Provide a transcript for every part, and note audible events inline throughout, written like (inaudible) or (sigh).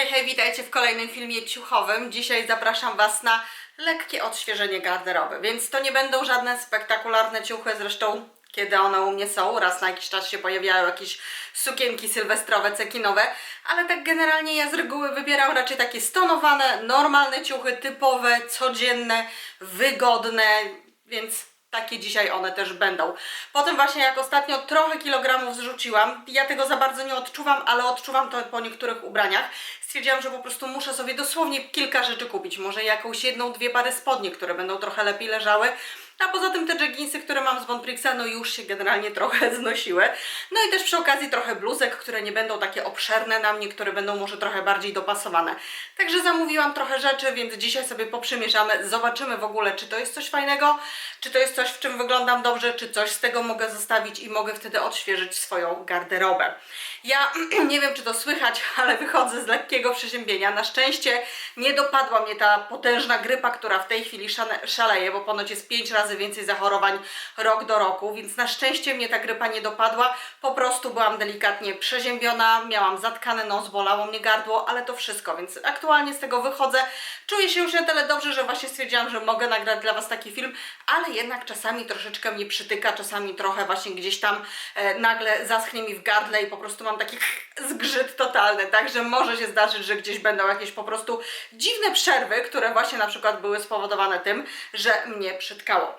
Hej, hej, witajcie w kolejnym filmie ciuchowym. Dzisiaj zapraszam Was na lekkie odświeżenie garderoby, więc to nie będą żadne spektakularne ciuchy, zresztą kiedy one u mnie są, raz na jakiś czas się pojawiają jakieś sukienki sylwestrowe, cekinowe, ale tak generalnie ja z reguły wybieram raczej takie stonowane, normalne ciuchy, typowe, codzienne, wygodne, więc takie dzisiaj one też będą. Potem właśnie jak ostatnio trochę kilogramów zrzuciłam, ja tego za bardzo nie odczuwam, ale odczuwam to po niektórych ubraniach. Stwierdziłam, że po prostu muszę sobie dosłownie kilka rzeczy kupić. Może jakąś jedną, dwie pary spodni, które będą trochę lepiej leżały. A poza tym te jeginsy, które mam z Bonprixa, no już się generalnie trochę (laughs) znosiły. No i też przy okazji trochę bluzek, które nie będą takie obszerne na mnie, które będą może trochę bardziej dopasowane. Także zamówiłam trochę rzeczy, więc dzisiaj sobie poprzymierzamy. Zobaczymy w ogóle, czy to jest coś fajnego, czy to jest coś, w czym wyglądam dobrze, czy coś z tego mogę zostawić i mogę wtedy odświeżyć swoją garderobę. Ja (clears throat) nie wiem, czy to słychać, (laughs) ale wychodzę z lekkiego przeziębienia. Na szczęście nie dopadła mnie ta potężna grypa, która w tej chwili szaleje, bo ponoć jest 5 razy więcej zachorowań rok do roku, więc na szczęście mnie ta grypa nie dopadła. Po prostu byłam delikatnie przeziębiona, miałam zatkany nos, bolało mnie gardło, ale to wszystko, więc aktualnie z tego wychodzę. Czuję się już na tyle dobrze, że właśnie stwierdziłam, że mogę nagrać dla Was taki film, ale jednak czasami troszeczkę mnie przytyka, czasami trochę właśnie gdzieś tam e, nagle zaschnie mi w gardle i po prostu mam taki (laughs) zgrzyt totalny, także może się zdarzyć, że gdzieś będą jakieś po prostu dziwne przerwy, które właśnie na przykład były spowodowane tym, że mnie przytkało.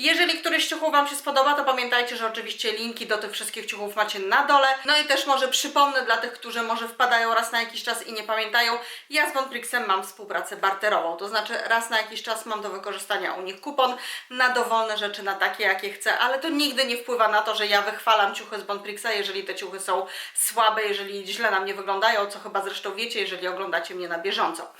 Jeżeli któryś z ciuchów Wam się spodoba, to pamiętajcie, że oczywiście linki do tych wszystkich ciuchów macie na dole. No i też może przypomnę dla tych, którzy może wpadają raz na jakiś czas i nie pamiętają, ja z Bonprixem mam współpracę barterową, to znaczy raz na jakiś czas mam do wykorzystania u nich kupon na dowolne rzeczy, na takie jakie chcę, ale to nigdy nie wpływa na to, że ja wychwalam ciuchy z Bonprixa, jeżeli te ciuchy są słabe, jeżeli źle na mnie wyglądają, co chyba zresztą wiecie, jeżeli oglądacie mnie na bieżąco.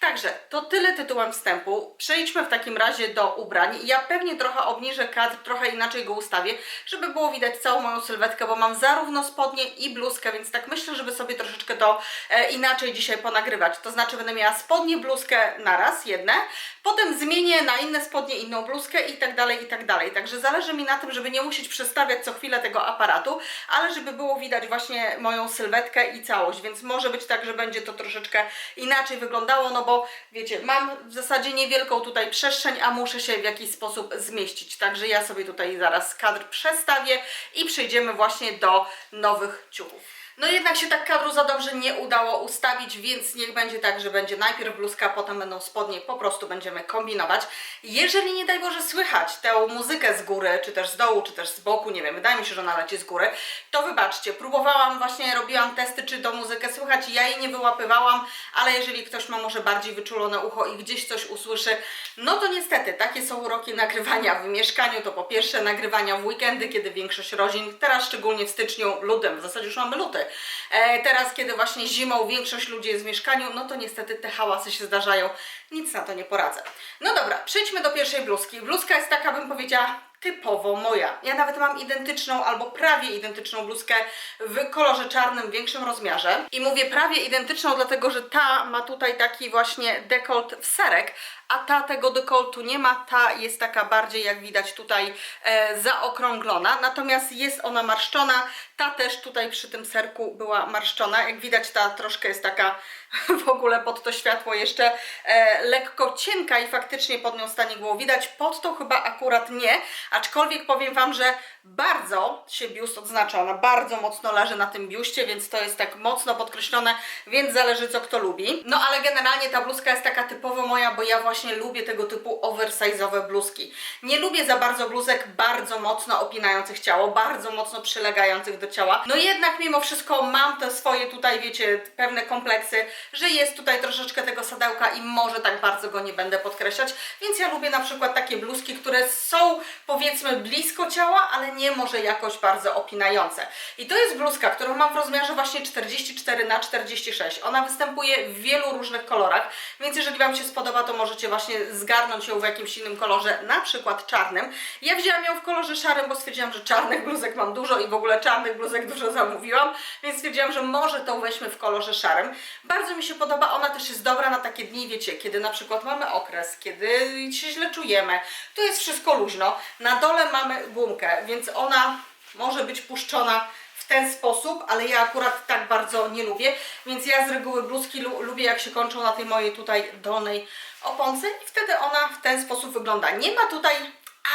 Także to tyle tytułem wstępu. Przejdźmy w takim razie do ubrań. Ja pewnie trochę obniżę kadr, trochę inaczej go ustawię, żeby było widać całą moją sylwetkę, bo mam zarówno spodnie i bluzkę, więc tak myślę, żeby sobie troszeczkę to e, inaczej dzisiaj ponagrywać. To znaczy będę miała spodnie, bluzkę na raz, jedne, potem zmienię na inne spodnie, inną bluzkę i tak dalej, i tak dalej. Także zależy mi na tym, żeby nie musieć przestawiać co chwilę tego aparatu, ale żeby było widać właśnie moją sylwetkę i całość, więc może być tak, że będzie to troszeczkę inaczej wyglądało, no bo wiecie, mam w zasadzie niewielką tutaj przestrzeń, a muszę się w jakiś sposób zmieścić. Także ja sobie tutaj zaraz kadr przestawię i przejdziemy właśnie do nowych ciuchów. No jednak się tak kadru za dobrze nie udało ustawić, więc niech będzie tak, że będzie najpierw bluzka, potem będą spodnie, po prostu będziemy kombinować. Jeżeli nie daj Boże słychać tę muzykę z góry, czy też z dołu, czy też z boku, nie wiem, wydaje mi się, że ona leci z góry, to wybaczcie, próbowałam właśnie, robiłam testy, czy tą muzykę słychać, ja jej nie wyłapywałam, ale jeżeli ktoś ma może bardziej wyczulone ucho i gdzieś coś usłyszy, no to niestety, takie są uroki nagrywania w mieszkaniu, to po pierwsze nagrywania w weekendy, kiedy większość rodzin, teraz szczególnie w styczniu, lutym, w zasadzie już mamy luty, teraz kiedy właśnie zimą większość ludzi jest w mieszkaniu, no to niestety te hałasy się zdarzają, nic na to nie poradzę. No dobra, przejdźmy do pierwszej bluzki. Bluzka jest taka, bym powiedziała, typowo moja. Ja nawet mam identyczną albo prawie identyczną bluzkę w kolorze czarnym, w większym rozmiarze. I mówię prawie identyczną, dlatego że ta ma tutaj taki właśnie dekolt w serek, a ta tego dekoltu nie ma. Ta jest taka bardziej, jak widać tutaj, e, zaokrąglona. Natomiast jest ona marszczona. Ta też tutaj przy tym serku była marszczona. Jak widać, ta troszkę jest taka (laughs) w ogóle pod to światło jeszcze e, lekko cienka i faktycznie pod nią stanie było widać. Pod to chyba akurat nie, aczkolwiek powiem Wam, że bardzo się biust odznacza. Ona bardzo mocno leży na tym biuście, więc to jest tak mocno podkreślone, więc zależy co kto lubi. No ale generalnie ta bluzka jest taka typowo moja, bo ja właśnie lubię tego typu oversize'owe bluzki. Nie lubię za bardzo bluzek bardzo mocno opinających ciało, bardzo mocno przylegających do ciała. No jednak mimo wszystko mam te swoje tutaj, wiecie, pewne kompleksy, że jest tutaj troszeczkę tego sadełka i może tak bardzo go nie będę podkreślać, więc ja lubię na przykład takie bluzki, które są powiedzmy blisko ciała, ale nie może jakoś bardzo opinające. I to jest bluzka, którą mam w rozmiarze właśnie 44 na 46. Ona występuje w wielu różnych kolorach, więc jeżeli Wam się spodoba, to możecie właśnie zgarnąć ją w jakimś innym kolorze, na przykład czarnym. Ja wzięłam ją w kolorze szarym, bo stwierdziłam, że czarnych bluzek mam dużo i w ogóle czarnych bluzek dużo zamówiłam, więc stwierdziłam, że może tą weźmy w kolorze szarym. Bardzo mi się podoba, ona też jest dobra na takie dni, wiecie, kiedy na przykład mamy okres, kiedy się źle czujemy, tu jest wszystko luźno. Na dole mamy gumkę, więc ona może być puszczona w ten sposób, ale ja akurat tak bardzo nie lubię, więc ja z reguły bluzki lu lubię jak się kończą na tej mojej tutaj dolnej oponce i wtedy ona w ten sposób wygląda. Nie ma tutaj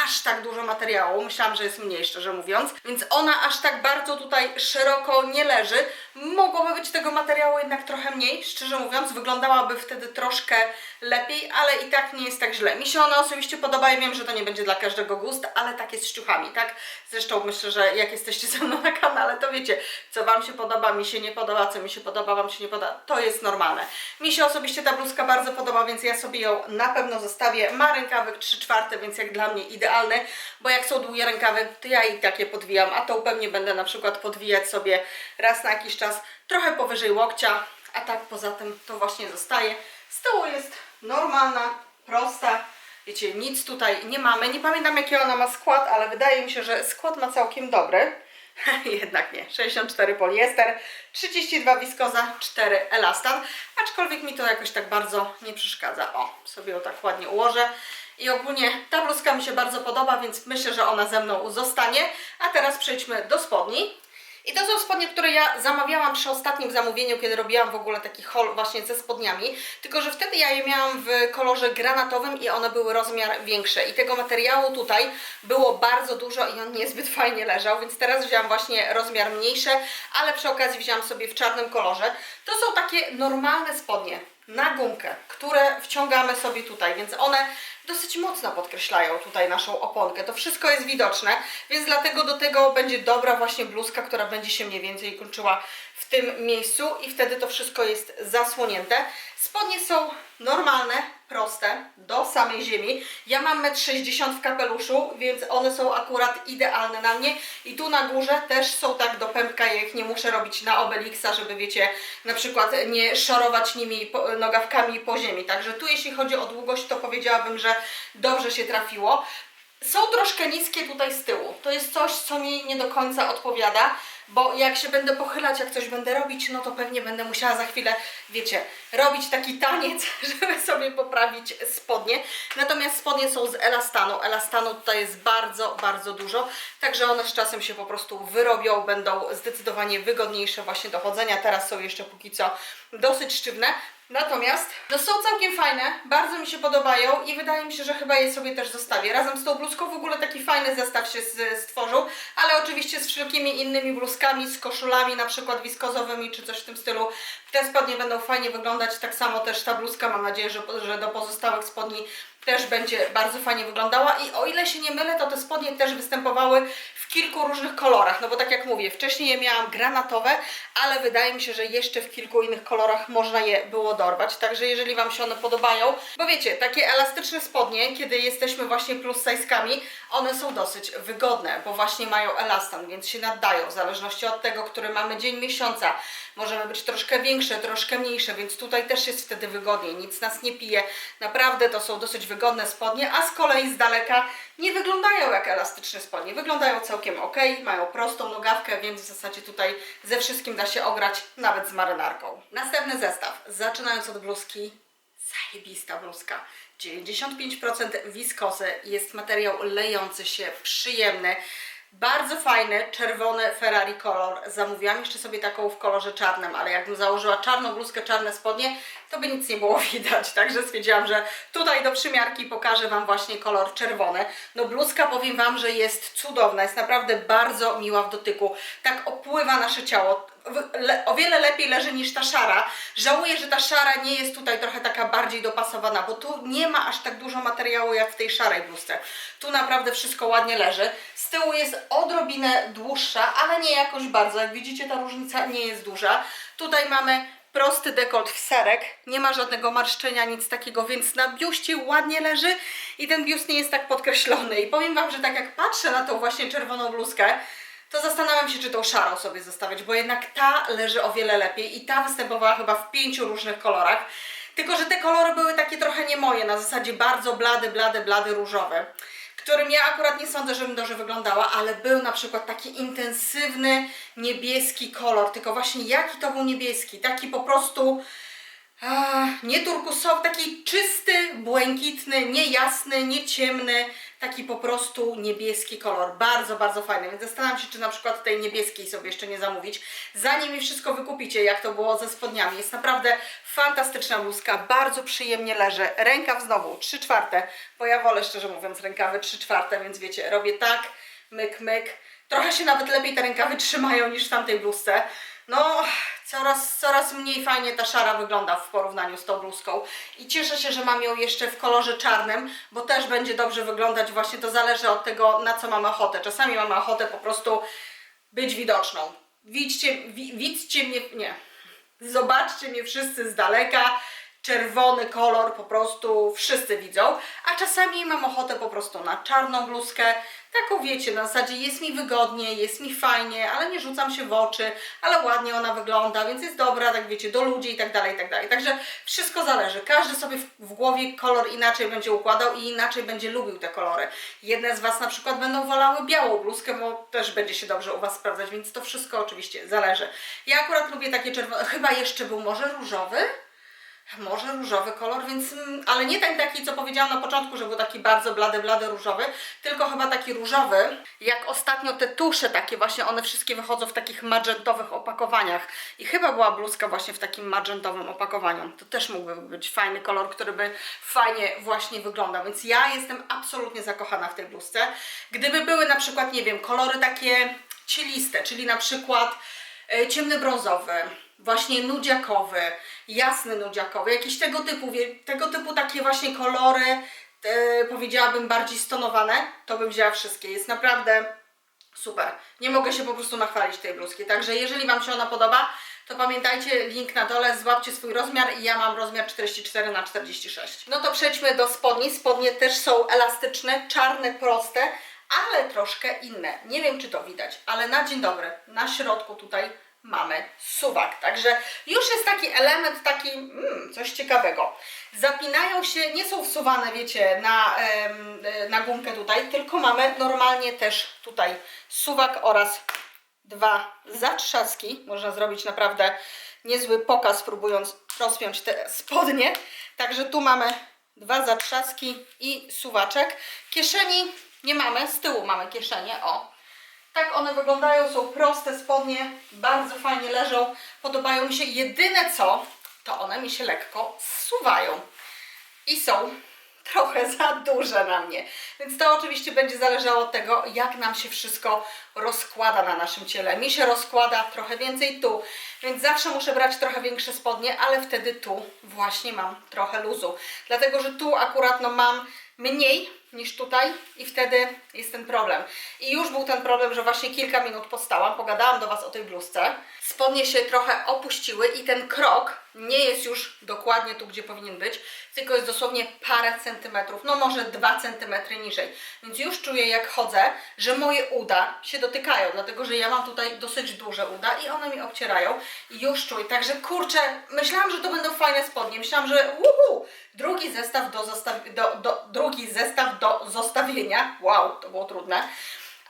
aż tak dużo materiału, myślałam, że jest mniej szczerze mówiąc, więc ona aż tak bardzo tutaj szeroko nie leży. Mogłoby być tego materiału jednak trochę mniej, szczerze mówiąc, wyglądałaby wtedy troszkę lepiej, ale i tak nie jest tak źle. Mi się ona osobiście podoba i wiem, że to nie będzie dla każdego gust, ale tak jest z ciuchami, tak? Zresztą myślę, że jak jesteście ze mną na kanale, to wiecie, co Wam się podoba, mi się nie podoba, co mi się podoba, Wam się nie podoba, to jest normalne. Mi się osobiście ta bluzka bardzo podoba, więc ja sobie ją na pewno zostawię. Ma rękawek 3 czwarte, więc jak dla mnie bo jak są długie rękawy, to ja i takie podwijam, a tą pewnie będę na przykład podwijać sobie raz na jakiś czas trochę powyżej łokcia, a tak poza tym to właśnie zostaje. Tyłu jest normalna, prosta, wiecie, nic tutaj nie mamy. Nie pamiętam jaki ona ma skład, ale wydaje mi się, że skład ma całkiem dobry. (laughs) Jednak nie, 64 poliester, 32 wiskoza, 4 elastan, aczkolwiek mi to jakoś tak bardzo nie przeszkadza. O, sobie ją tak ładnie ułożę. I ogólnie ta bluzka mi się bardzo podoba, więc myślę, że ona ze mną zostanie. A teraz przejdźmy do spodni. I to są spodnie, które ja zamawiałam przy ostatnim zamówieniu, kiedy robiłam w ogóle taki haul właśnie ze spodniami. Tylko, że wtedy ja je miałam w kolorze granatowym i one były rozmiar większe. I tego materiału tutaj było bardzo dużo i on niezbyt (laughs) fajnie leżał, więc teraz wzięłam właśnie rozmiar mniejszy, ale przy okazji wzięłam sobie w czarnym kolorze. To są takie normalne spodnie na gumkę, które wciągamy sobie tutaj, więc one dosyć mocno podkreślają tutaj naszą oponkę. To wszystko jest widoczne, więc dlatego do tego będzie dobra właśnie bluzka, która będzie się mniej więcej kończyła w tym miejscu i wtedy to wszystko jest zasłonięte. Spodnie są normalne, proste, do samej ziemi. Ja mam 1,60 m w kapeluszu, więc one są akurat idealne na mnie. I tu na górze też są tak do pępka, ja ich nie muszę robić na Obelixa, żeby wiecie, na przykład nie szorować nimi nogawkami po ziemi. Także tu jeśli chodzi o długość, to powiedziałabym, że dobrze się trafiło. Są troszkę niskie tutaj z tyłu. To jest coś, co mi nie do końca odpowiada, bo jak się będę pochylać, jak coś będę robić, no to pewnie będę musiała za chwilę, wiecie, robić taki taniec, (laughs) żeby sobie poprawić spodnie. Natomiast spodnie są z elastanu. Elastanu tutaj jest bardzo, bardzo dużo, także one z czasem się po prostu wyrobią, będą zdecydowanie wygodniejsze właśnie do chodzenia. Teraz są jeszcze póki co dosyć sztywne. Natomiast no są całkiem fajne, bardzo mi się podobają i wydaje mi się, że chyba je sobie też zostawię. Razem z tą bluzką w ogóle taki fajny zestaw się stworzył, ale oczywiście z wszelkimi innymi bluzkami, z koszulami na przykład wiskozowymi czy coś w tym stylu. Te spodnie będą fajnie wyglądać, tak samo też ta bluzka, mam nadzieję, że, że do pozostałych spodni też będzie bardzo fajnie wyglądała i o ile się nie mylę, to te spodnie też występowały w kilku różnych kolorach, no bo tak jak mówię, wcześniej je miałam granatowe, ale wydaje mi się, że jeszcze w kilku innych kolorach można je było dorwać, także jeżeli Wam się one podobają, bo wiecie, takie elastyczne spodnie, kiedy jesteśmy właśnie plus size'kami, one są dosyć wygodne, bo właśnie mają elastan, więc się naddają w zależności od tego, który mamy dzień miesiąca. Możemy być troszkę większe, troszkę mniejsze, więc tutaj też jest wtedy wygodniej, nic nas nie pije. Naprawdę to są dosyć wygodne spodnie, a z kolei z daleka nie wyglądają jak elastyczne spodnie. Wyglądają całkiem ok, mają prostą nogawkę, więc w zasadzie tutaj ze wszystkim da się ograć, nawet z marynarką. Następny zestaw, zaczynając od bluzki, zajebista bluzka. 95% wiskozy, jest materiał lejący się, przyjemny. Bardzo fajny, czerwony Ferrari kolor. Zamówiłam jeszcze sobie taką w kolorze czarnym, ale jakbym założyła czarną bluzkę, czarne spodnie, to by nic nie było (laughs) widać. Także stwierdziłam, że tutaj do przymiarki pokażę Wam właśnie kolor czerwony. No bluzka powiem Wam, że jest cudowna, jest naprawdę bardzo miła w dotyku. Tak opływa nasze ciało. O wiele lepiej leży niż ta szara. Żałuję, że ta szara nie jest tutaj trochę taka bardziej dopasowana, bo tu nie ma aż tak dużo materiału jak w tej szarej bluzce. Tu naprawdę wszystko ładnie leży. Z tyłu jest odrobinę dłuższa, ale nie jakoś bardzo. Jak widzicie, ta różnica nie jest duża. Tutaj mamy prosty dekolt w serek, nie ma żadnego marszczenia, nic takiego, więc na biuście ładnie leży i ten biust nie jest tak podkreślony. I powiem Wam, że tak jak patrzę na tą właśnie czerwoną bluzkę, to zastanawiam się, czy tą szarą sobie zostawiać, bo jednak ta leży o wiele lepiej i ta występowała chyba w pięciu różnych kolorach. Tylko, że te kolory były takie trochę nie moje, na zasadzie bardzo blady, blady, blady różowe którym ja akurat nie sądzę, żebym dobrze wyglądała, ale był na przykład taki intensywny niebieski kolor, tylko właśnie jaki to był niebieski, taki po prostu a, nie turkusowy, taki czysty, błękitny, nie jasny, nie ciemny, taki po prostu niebieski kolor. Bardzo, bardzo fajny, więc zastanawiam się, czy na przykład tej niebieskiej sobie jeszcze nie zamówić. Zanim mi wszystko wykupicie, jak to było ze spodniami. Jest naprawdę fantastyczna bluzka, bardzo przyjemnie leży. Rękaw znowu 3 czwarte, bo ja wolę szczerze mówiąc rękawy 3 czwarte, więc wiecie, robię tak, myk, myk. Trochę się nawet lepiej te rękawy trzymają niż w tamtej bluzce. No, coraz, coraz mniej fajnie ta szara wygląda w porównaniu z tą bluzką. I cieszę się, że mam ją jeszcze w kolorze czarnym, bo też będzie dobrze wyglądać. Właśnie to zależy od tego, na co mamy ochotę. Czasami mamy ochotę po prostu być widoczną. Widźcie, wi, widzcie mnie, nie. Zobaczcie mnie wszyscy z daleka. Czerwony kolor po prostu wszyscy widzą, a czasami mam ochotę po prostu na czarną bluzkę, taką wiecie, na zasadzie jest mi wygodnie, jest mi fajnie, ale nie rzucam się w oczy, ale ładnie ona wygląda, więc jest dobra, tak wiecie, do ludzi i tak dalej, i tak dalej. Także wszystko zależy. Każdy sobie w, głowie kolor inaczej będzie układał i inaczej będzie lubił te kolory. Jedne z Was na przykład będą wolały białą bluzkę, bo też będzie się dobrze u Was sprawdzać, więc to wszystko oczywiście zależy. Ja akurat lubię takie czerwone, chyba jeszcze był może różowy? Może różowy kolor, więc, mm, ale nie ten taki, co powiedziałam na początku, że był taki bardzo blady, blady różowy, tylko chyba taki różowy, jak ostatnio te tusze takie właśnie, one wszystkie wychodzą w takich magentowych opakowaniach i chyba była bluzka właśnie w takim magentowym opakowaniu. To też mógłby być fajny kolor, który by fajnie właśnie wyglądał, więc ja jestem absolutnie zakochana w tej bluzce. Gdyby były na przykład, nie wiem, kolory takie cieliste, czyli na przykład ciemny brązowy, właśnie nudziakowy, jasny nudziakowy, jakieś tego typu, tego typu takie właśnie kolory, e, powiedziałabym bardziej stonowane, to bym wzięła wszystkie. Jest naprawdę super. Nie mogę się po prostu nachwalić tej bluzki. Także jeżeli Wam się ona podoba, to pamiętajcie, link na dole, złapcie swój rozmiar i ja mam rozmiar 44 na 46. No to przejdźmy do spodni. Spodnie też są elastyczne, czarne, proste, ale troszkę inne. Nie wiem, czy to widać, ale na dzień dobry, na środku tutaj mamy suwak. Także już jest taki element, taki mm, coś ciekawego. Zapinają się, nie są wsuwane, wiecie, na, e, na gumkę tutaj, tylko mamy normalnie też tutaj suwak oraz dwa zatrzaski. Można zrobić naprawdę niezły pokaz, próbując rozpiąć te spodnie. Także tu mamy dwa zatrzaski i suwaczek. Kieszeni nie mamy, z tyłu mamy kieszenie, o. Tak one wyglądają, są proste spodnie, bardzo fajnie leżą, podobają mi się. Jedyne co, to one mi się lekko zsuwają i są trochę (laughs) za duże na mnie. Więc to oczywiście będzie zależało od tego, jak nam się wszystko rozkłada na naszym ciele. Mi się rozkłada trochę więcej tu, więc zawsze muszę brać trochę większe spodnie, ale wtedy tu właśnie mam trochę luzu. Dlatego, że tu akurat no mam mniej niż tutaj i wtedy jest ten problem. I już był ten problem, że właśnie kilka minut postałam, pogadałam do Was o tej bluzce. Spodnie się trochę opuściły i ten krok nie jest już dokładnie tu, gdzie powinien być, tylko jest dosłownie parę centymetrów, no może dwa centymetry niżej. Więc już czuję jak chodzę, że moje uda się dotykają, dlatego że ja mam tutaj dosyć duże uda i one mi obcierają i już czuję. Także kurczę, myślałam, że to będą fajne spodnie. Myślałam, że uhu, drugi zestaw do, zostaw- do, do, drugi zestaw do zostawienia. Wow, to było trudne.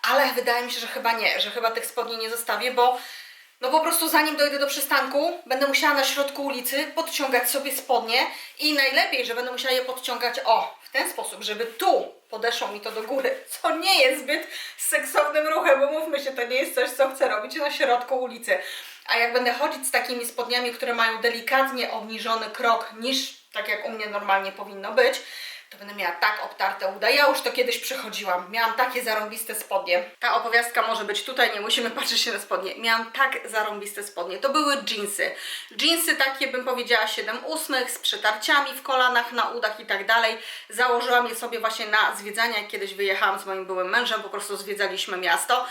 Ale wydaje mi się, że chyba nie, że chyba tych spodni nie zostawię, bo no po prostu zanim dojdę do przystanku, będę musiała na środku ulicy podciągać sobie spodnie i najlepiej, że będę musiała je podciągać o, w ten sposób, żeby tu podeszło mi to do góry, co nie jest zbyt seksownym ruchem, bo mówmy się, to nie jest coś, co chcę robić na środku ulicy. A jak będę chodzić z takimi spodniami, które mają delikatnie obniżony krok niż tak jak u mnie normalnie powinno być, to będę miała tak obtarte uda. Ja już to kiedyś przechodziłam. Miałam takie zarąbiste spodnie. Ta opowiastka może być tutaj, nie musimy patrzeć się na spodnie. Miałam tak zarąbiste spodnie. To były jeansy. Jeansy takie, bym powiedziała, 7 ósmych, z przetarciami w kolanach, na udach i tak dalej. Założyłam je sobie właśnie na zwiedzania. Kiedyś wyjechałam z moim byłym mężem, po prostu zwiedzaliśmy miasto.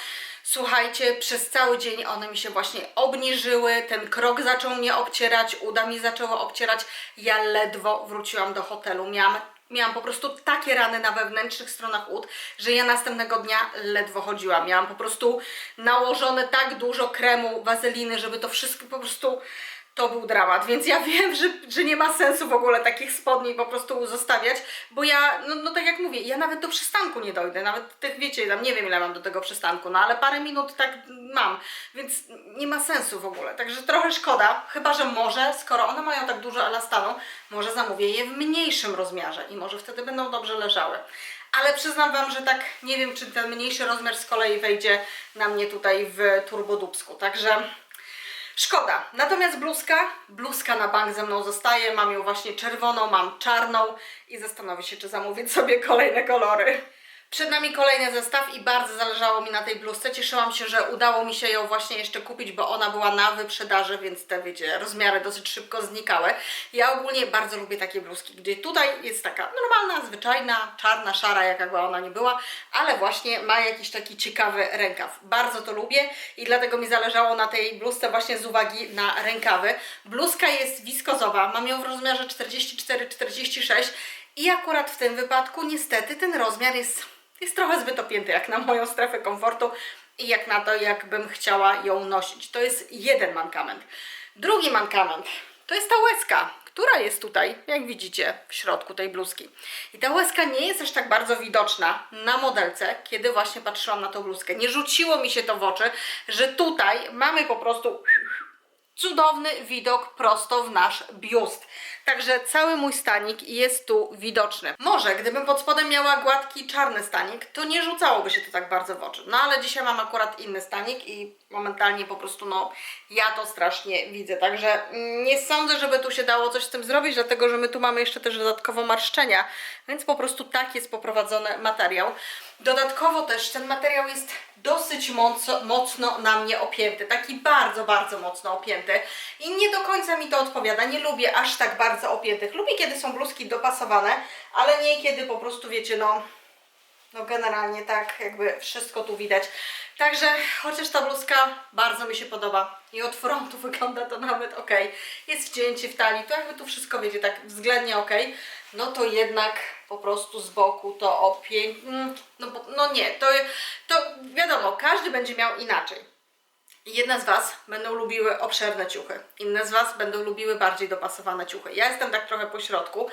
Słuchajcie, przez cały dzień one mi się właśnie obniżyły, ten krok zaczął mnie obcierać, uda mi zaczęło obcierać. Ja ledwo wróciłam do hotelu. Miałam Miałam po prostu takie rany na wewnętrznych stronach ud, że ja następnego dnia ledwo chodziłam. Miałam po prostu nałożone tak dużo kremu, wazeliny, żeby to wszystko po prostu to był dramat, więc ja (laughs) wiem, że, że nie ma sensu w ogóle takich spodni po prostu zostawiać, bo ja, no, no tak jak mówię, ja nawet do przystanku nie dojdę, nawet tych wiecie, tam nie wiem ile mam do tego przystanku, no ale parę minut tak mam, więc nie ma sensu w ogóle, także trochę szkoda, chyba że może, skoro one mają tak dużo elastanu, może zamówię je w mniejszym rozmiarze i może wtedy będą dobrze leżały. ale przyznam Wam, że tak nie wiem, czy ten mniejszy rozmiar z kolei wejdzie na mnie tutaj w turbodubsku, także szkoda. Natomiast bluzka, bluzka na bank ze mną zostaje, mam ją właśnie czerwoną, mam czarną i zastanowię się, czy zamówić sobie kolejne kolory. Przed nami kolejny zestaw i bardzo zależało mi na tej bluzce. Cieszyłam się, że udało mi się ją właśnie jeszcze kupić, bo ona była na wyprzedaży, więc te, wiecie, rozmiary dosyć szybko znikały. Ja ogólnie bardzo lubię takie bluzki, gdzie tutaj jest taka normalna, zwyczajna, czarna, szara, jaka by ona nie była, ale właśnie ma jakiś taki ciekawy rękaw. Bardzo to lubię i dlatego mi zależało na tej bluzce właśnie z uwagi na rękawy. Bluzka jest wiskozowa, mam ją w rozmiarze 44-46 i akurat w tym wypadku niestety ten rozmiar jest jest trochę zbyt opięty jak na moją strefę komfortu i jak na to, jakbym chciała ją nosić. To jest jeden mankament. Drugi mankament to jest ta łezka, która jest tutaj, jak widzicie, w środku tej bluzki. I ta łezka nie jest aż tak bardzo widoczna na modelce, kiedy właśnie patrzyłam na tą bluzkę. Nie rzuciło mi się to w oczy, że tutaj mamy po prostu cudowny widok prosto w nasz biust. Także cały mój stanik jest tu widoczny. Może gdybym pod spodem miała gładki czarny stanik, to nie rzucałoby się to tak bardzo w oczy. No ale dzisiaj mam akurat inny stanik i momentalnie po prostu no ja to strasznie widzę. Także nie sądzę, żeby tu się dało coś z tym zrobić, dlatego że my tu mamy jeszcze też dodatkowo marszczenia, więc po prostu tak jest poprowadzony materiał. Dodatkowo też ten materiał jest dosyć mocno, mocno na mnie opięty, taki bardzo, bardzo mocno opięty i nie do końca mi to odpowiada, nie lubię aż tak bardzo opiętych. Lubię kiedy są bluzki dopasowane, ale nie kiedy po prostu wiecie, no, no generalnie tak jakby wszystko tu widać. Także chociaż ta bluzka bardzo mi się podoba i od frontu (laughs) wygląda to nawet ok. Jest wcięcie w talii, to jakby tu wszystko wiecie tak względnie ok. No to jednak po prostu z boku to opięć... mm, No, no nie, to, to wiadomo, każdy będzie miał inaczej. Jedne z Was będą lubiły obszerne ciuchy, inne z Was będą lubiły bardziej dopasowane ciuchy. Ja jestem tak trochę po środku.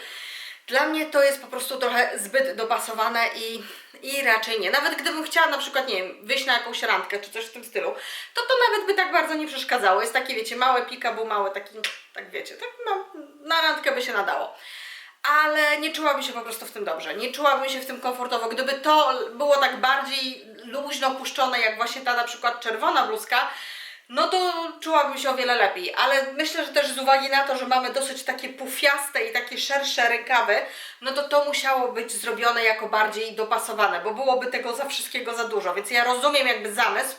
Dla mnie to jest po prostu trochę zbyt dopasowane i, i raczej nie. Nawet gdybym chciała na przykład, nie wiem, wyjść na jakąś randkę czy coś w tym stylu, to to nawet by tak bardzo nie przeszkadzało. Jest takie, wiecie, małe pika, był mały taki, tak wiecie, tak no, na randkę by się nadało ale nie czułabym się po prostu w tym dobrze. Nie czułabym się w tym komfortowo. Gdyby to było tak bardziej luźno puszczone, jak właśnie ta na przykład czerwona bluzka, no to czułabym się o wiele lepiej. Ale myślę, że też z uwagi na to, że mamy dosyć takie pufiaste i takie szersze rękawy, no to to musiało być zrobione jako bardziej dopasowane, bo byłoby tego za wszystkiego za dużo. Więc ja rozumiem jakby zamysł,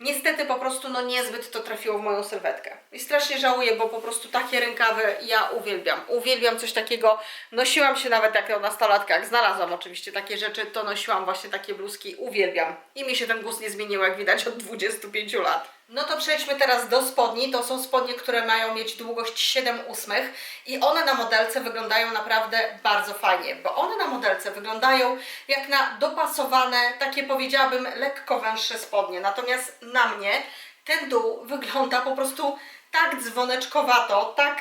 Niestety po prostu no niezbyt to trafiło w moją sylwetkę. I strasznie żałuję, bo po prostu takie rękawy ja uwielbiam. Uwielbiam coś takiego. Nosiłam się nawet jako nastolatka, jak znalazłam oczywiście takie rzeczy, to nosiłam właśnie takie bluzki. Uwielbiam. I mi się ten gust nie zmienił, jak widać, od 25 lat. No to przejdźmy teraz do spodni. To są spodnie, które mają mieć długość 7 ósmych i one na modelce wyglądają naprawdę bardzo fajnie, bo one na modelce wyglądają jak na dopasowane, takie powiedziałabym lekko węższe spodnie. Natomiast na mnie ten dół wygląda po prostu tak dzwoneczkowato, tak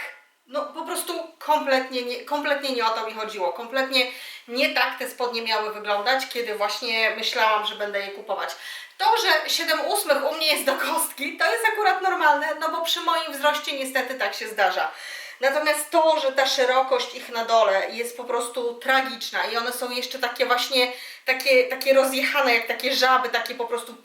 no po prostu kompletnie nie, kompletnie nie o to mi chodziło. Kompletnie nie tak te spodnie miały wyglądać, kiedy właśnie myślałam, że będę je kupować. To, że 7 ósmych u mnie jest do kostki, to jest akurat normalne, no bo przy moim wzroście niestety tak się zdarza. Natomiast to, że ta szerokość ich na dole jest po prostu tragiczna i one są jeszcze takie właśnie, takie, takie rozjechane, jak takie żaby, takie po prostu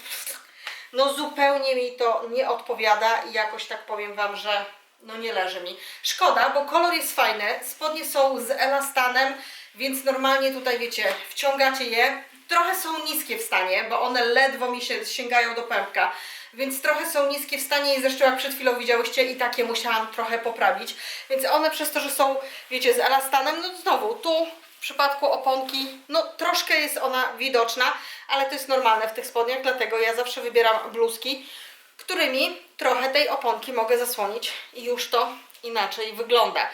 no zupełnie mi to nie odpowiada i jakoś tak powiem Wam, że no nie leży mi. Szkoda, bo kolor jest fajny, spodnie są z elastanem, więc normalnie tutaj wiecie, wciągacie je. Trochę są niskie w stanie, bo one ledwo mi się sięgają do pępka, więc trochę są niskie w stanie i zresztą jak przed chwilą widziałyście i takie musiałam trochę poprawić. Więc one przez to, że są, wiecie, z elastanem, no znowu, tu w przypadku oponki, no troszkę jest ona widoczna, ale to jest normalne w tych spodniach, dlatego ja zawsze wybieram bluzki, którymi trochę tej oponki mogę zasłonić i już to inaczej wygląda.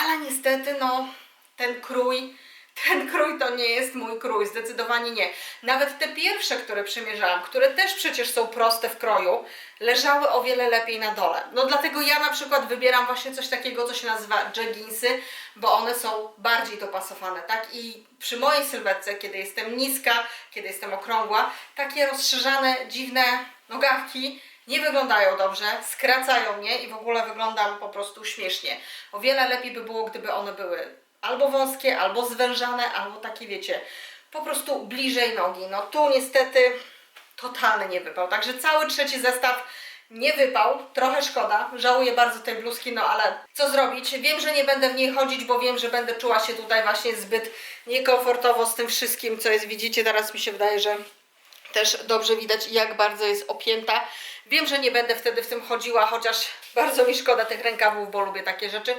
Ale niestety, no, ten krój, ten krój to nie jest mój krój, zdecydowanie nie. Nawet te pierwsze, które przymierzałam, które też przecież są proste w kroju, leżały o wiele lepiej na dole. No dlatego ja na przykład wybieram właśnie coś takiego, co się nazywa jeggingsy, bo one są bardziej dopasowane, tak? I przy mojej sylwetce, kiedy jestem niska, kiedy jestem okrągła, takie rozszerzane, dziwne nogawki nie wyglądają dobrze, skracają mnie i w ogóle wyglądam po prostu śmiesznie. O wiele lepiej by było, gdyby one były albo wąskie, albo zwężane, albo takie wiecie, po prostu bliżej nogi. No tu niestety totalny nie wypał. Także cały trzeci zestaw nie wypał. Trochę szkoda. Żałuję bardzo tej bluzki, no ale co zrobić? Wiem, że nie będę w niej chodzić, bo wiem, że będę czuła się tutaj właśnie zbyt niekomfortowo z tym wszystkim, co jest. Widzicie, teraz mi się wydaje, że też dobrze widać, jak bardzo jest opięta. Wiem, że nie będę wtedy w tym chodziła, chociaż bardzo mi szkoda tych rękawów, bo lubię takie rzeczy.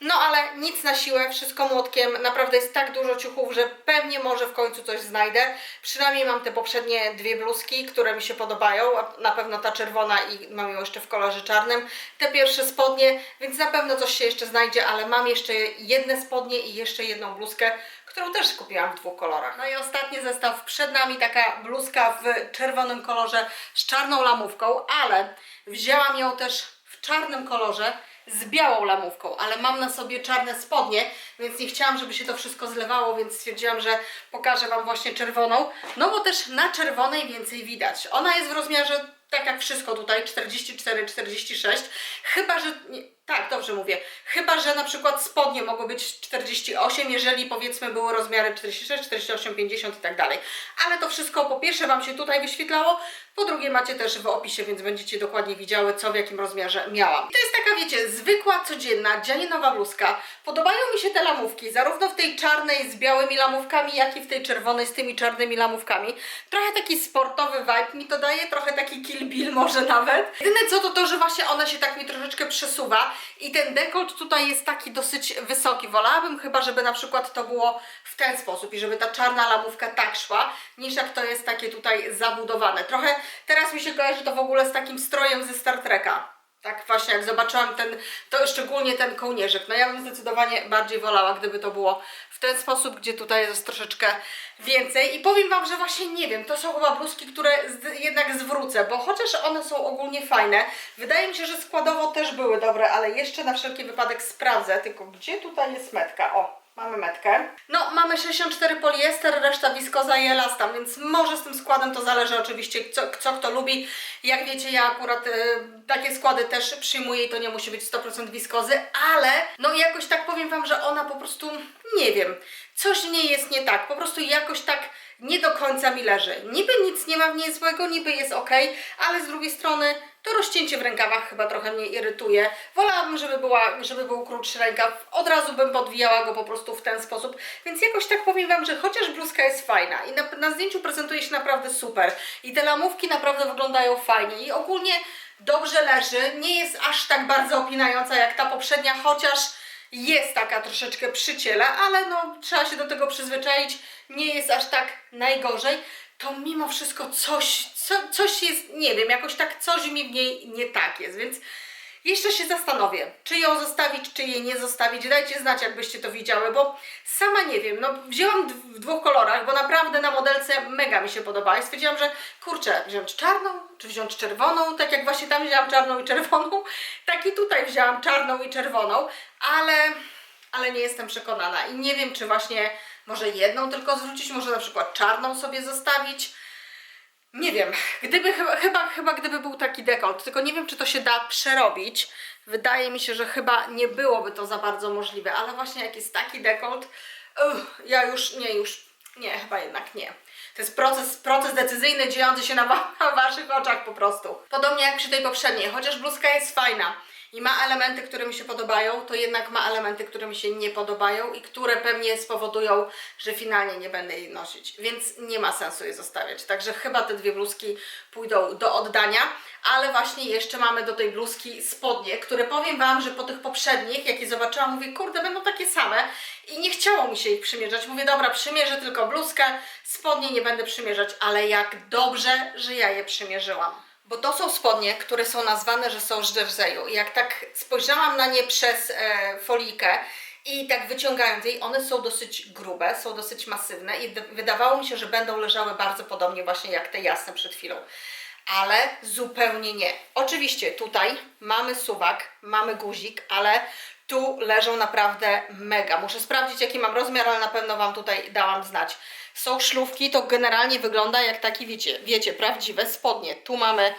No ale nic na siłę, wszystko młotkiem. Naprawdę jest tak dużo ciuchów, że pewnie może w końcu coś znajdę. Przynajmniej mam te poprzednie dwie bluzki, które mi się podobają. Na pewno ta czerwona i mam ją jeszcze w kolorze czarnym. Te pierwsze spodnie, więc na pewno coś się jeszcze znajdzie, ale mam jeszcze jedne spodnie i jeszcze jedną bluzkę, którą też kupiłam w dwóch kolorach. No i ostatni zestaw przed nami, taka bluzka w czerwonym kolorze z czarną lamówką, ale wzięłam ją też w czarnym kolorze z białą lamówką, ale mam na sobie czarne spodnie, więc nie chciałam, żeby się to wszystko zlewało, więc stwierdziłam, że pokażę Wam właśnie czerwoną, no bo też na czerwonej więcej widać. Ona jest w rozmiarze, tak jak wszystko tutaj, 44-46, chyba, że... Tak, dobrze mówię. Chyba, że na przykład spodnie mogły być 48, jeżeli powiedzmy były rozmiary 46, 48, 50 i tak dalej. Ale to wszystko po pierwsze Wam się tutaj wyświetlało, po drugie macie też w opisie, więc będziecie dokładnie widziały, co w jakim rozmiarze miałam. I to jest taka, wiecie, zwykła, codzienna, dzianinowa bluzka. Podobają mi się te lamówki, zarówno w tej czarnej z białymi lamówkami, jak i w tej czerwonej z tymi czarnymi lamówkami. Trochę taki sportowy vibe mi to daje, trochę taki kill bill może nawet. Jedyne co to to, że właśnie ona się tak mi troszeczkę przesuwa i ten dekolt tutaj jest taki dosyć wysoki. Wolałabym chyba, żeby na przykład to było w ten sposób i żeby ta czarna lamówka tak szła, niż jak to jest takie tutaj zabudowane. Trochę teraz mi się kojarzy to w ogóle z takim strojem ze Star Treka. Tak właśnie, jak zobaczyłam ten, to szczególnie ten kołnierzyk. No ja bym zdecydowanie bardziej wolała, gdyby to było w ten sposób, gdzie tutaj jest troszeczkę więcej. I powiem Wam, że właśnie nie wiem, to są chyba bluzki, które jednak zwrócę, bo chociaż one są ogólnie fajne, wydaje mi się, że składowo też były dobre, ale jeszcze na wszelki wypadek sprawdzę, tylko gdzie tutaj jest metka? O, Mamy metkę. No, mamy 64 poliester, reszta wiskoza i elastan, więc może z tym składem to zależy oczywiście, co, co kto lubi. Jak wiecie, ja akurat y, takie składy też przyjmuję i to nie musi być 100% wiskozy, ale no jakoś tak powiem Wam, że ona po prostu, nie wiem, coś nie jest nie tak, po prostu jakoś tak nie do końca mi leży. Niby nic nie ma w niej złego, niby jest ok, ale z drugiej strony to rozcięcie w rękawach chyba trochę mnie irytuje. Wolałabym, żeby, była, żeby był krótszy rękaw. Od razu bym podwijała go po prostu w ten sposób. Więc jakoś tak powiem Wam, że chociaż bluzka jest fajna i na, na zdjęciu prezentuje się naprawdę super. I te lamówki naprawdę wyglądają fajnie. I ogólnie dobrze leży. Nie jest aż tak bardzo opinająca jak ta poprzednia, chociaż jest taka troszeczkę przy ciele, ale no trzeba się do tego przyzwyczaić. Nie jest aż tak najgorzej to mimo wszystko coś, co, coś jest, nie wiem, jakoś tak coś mi w niej nie tak jest, więc jeszcze się zastanowię, czy ją zostawić, czy jej nie zostawić. Dajcie znać, jakbyście to widziały, bo sama nie wiem. No, wzięłam w dwóch kolorach, bo naprawdę na modelce mega mi się podoba. I stwierdziłam, że kurczę, wziąć czarną, czy wziąć czerwoną, tak jak właśnie tam wzięłam czarną i czerwoną, (laughs) tak i tutaj wzięłam czarną i czerwoną, ale, ale nie jestem przekonana i nie wiem, czy właśnie może jedną tylko zwrócić, może na przykład czarną sobie zostawić. Nie wiem, gdyby chyba, chyba, gdyby był taki dekolt, tylko nie wiem, czy to się da przerobić. Wydaje mi się, że chyba nie byłoby to za bardzo możliwe, ale właśnie jak jest taki dekolt, ja już, nie, już, nie, chyba jednak nie. To jest proces, proces decyzyjny dziejący się na, wa na (laughs) waszych oczach po prostu. Podobnie jak przy tej poprzedniej, chociaż bluzka jest fajna i ma elementy, które mi się podobają, to jednak ma elementy, które mi się nie podobają i które pewnie spowodują, że finalnie nie będę jej nosić, więc nie ma sensu jej zostawiać. Także chyba te dwie bluzki pójdą do oddania, ale właśnie jeszcze mamy do tej bluzki spodnie, które powiem Wam, że po tych poprzednich, jak je zobaczyłam, mówię, kurde, będą takie same i nie chciało mi się ich przymierzać. Mówię, dobra, przymierzę tylko bluzkę, spodnie nie będę przymierzać, ale jak dobrze, że ja je przymierzyłam. Bo to są spodnie, które są nazwane, że są z jerseyu. Jak tak spojrzałam na nie przez e, folikę i tak wyciągając jej, one są dosyć grube, są dosyć masywne i wydawało mi się, że będą leżały bardzo podobnie właśnie jak te jasne przed chwilą. Ale zupełnie nie. Oczywiście tutaj mamy suwak, mamy guzik, ale tu leżą naprawdę mega. Muszę sprawdzić jaki mam rozmiar, ale na pewno Wam tutaj dałam znać. Są szlówki, to generalnie wygląda jak taki, wiecie, wiecie, prawdziwe spodnie. Tu mamy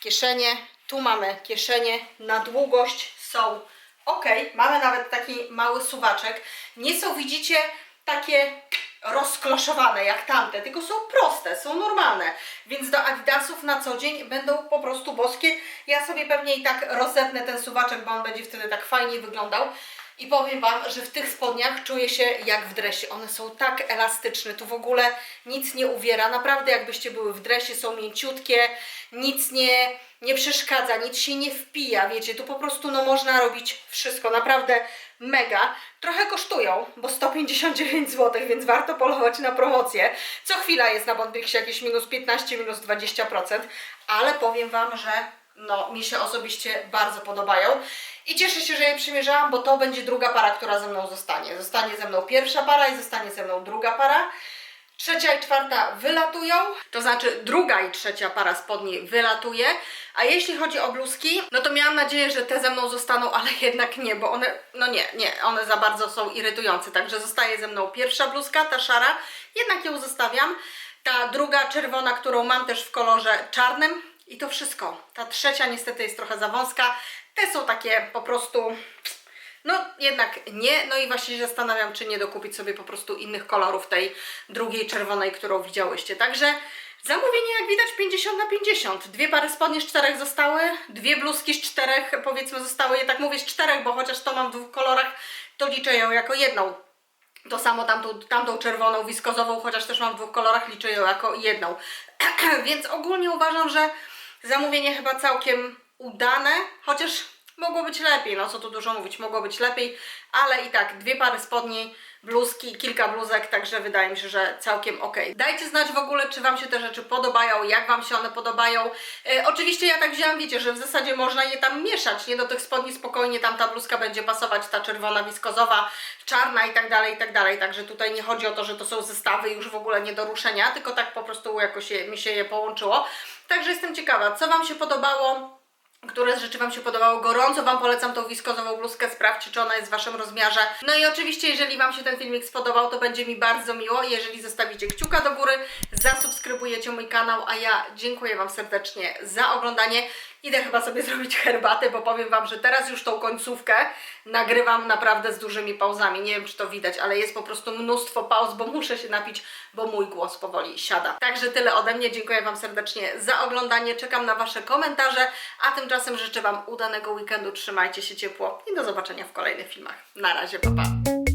kieszenie, tu mamy kieszenie, na długość są ok. Mamy nawet taki mały suwaczek. Nie są, widzicie, takie rozkloszowane jak tamte, tylko są proste, są normalne. Więc do Adidasów na co dzień będą po prostu boskie. Ja sobie pewnie i tak rozetnę ten suwaczek, bo on będzie wtedy tak fajnie wyglądał. I powiem Wam, że w tych spodniach czuję się jak w dresie. One są tak elastyczne, tu w ogóle nic nie uwiera. Naprawdę jakbyście były w dresie, są mięciutkie, nic nie, nie przeszkadza, nic się nie wpija, wiecie, tu po prostu no można robić wszystko, naprawdę mega. Trochę kosztują, bo 159 zł, więc warto polować na promocję. Co chwila jest na Bondrixie jakieś minus 15, minus 20%, ale powiem Wam, że no, mi się osobiście bardzo podobają. I cieszę się, że je przymierzałam, bo to będzie druga para, która ze mną zostanie. Zostanie ze mną pierwsza para i zostanie ze mną druga para. Trzecia i czwarta wylatują, to znaczy druga i trzecia para spodni wylatuje, a jeśli chodzi o bluzki, no to miałam nadzieję, że te ze mną zostaną, ale (laughs) jednak nie, bo one, no nie, nie, one za bardzo są irytujące, także zostaje ze mną pierwsza bluzka, ta szara, jednak ją zostawiam, ta druga czerwona, którą mam też w kolorze czarnym. I to wszystko. Ta trzecia niestety jest trochę za wąska, te są takie po prostu no jednak nie, no i właśnie się zastanawiam, czy nie dokupić sobie po prostu innych kolorów tej drugiej czerwonej, którą widziałyście. Także zamówienie jak widać 50 na 50. Dwie pary spodni z czterech zostały, dwie bluzki z czterech powiedzmy zostały, ja tak mówię z czterech, bo chociaż to mam w dwóch kolorach, to liczę ją jako jedną. To samo tamtą, tamtą czerwoną, wiskozową, chociaż też mam w dwóch kolorach, liczę ją jako jedną. (clears throat) Więc ogólnie uważam, że zamówienie chyba całkiem udane, chociaż mogło być lepiej, no co tu dużo mówić, mogło być lepiej, ale i tak dwie pary spodni, bluzki, kilka bluzek, także wydaje mi się, że całkiem ok. Dajcie znać w ogóle, czy Wam się te rzeczy podobają, jak Wam się one podobają. E, oczywiście ja tak wzięłam, wiecie, że w zasadzie można je tam mieszać, nie do tych spodni spokojnie tam ta bluzka będzie pasować, ta czerwona, wiskozowa, czarna i tak dalej, i tak dalej, także tutaj nie chodzi o to, że to są zestawy już w ogóle nie do ruszenia, tylko tak po prostu jakoś je, mi się je połączyło. Także jestem ciekawa, co Wam się podobało, które z rzeczy Wam się podobało. Gorąco Wam polecam tą wiskozową bluzkę, sprawdźcie, czy ona jest w Waszym rozmiarze. No i oczywiście, jeżeli Wam się ten filmik spodobał, to będzie mi bardzo miło, jeżeli zostawicie kciuka do góry, zasubskrybujecie mój kanał, a ja dziękuję Wam serdecznie za oglądanie. Idę chyba sobie zrobić herbatę, bo powiem Wam, że teraz już tą końcówkę nagrywam naprawdę z dużymi pauzami. Nie wiem, czy to widać, ale jest po prostu mnóstwo pauz, bo muszę się napić, bo mój głos powoli siada. Także tyle ode mnie. Dziękuję Wam serdecznie za oglądanie. Czekam na Wasze komentarze, a tymczasem życzę Wam udanego weekendu. Trzymajcie się ciepło i do zobaczenia w kolejnych filmach. Na razie, pa pa!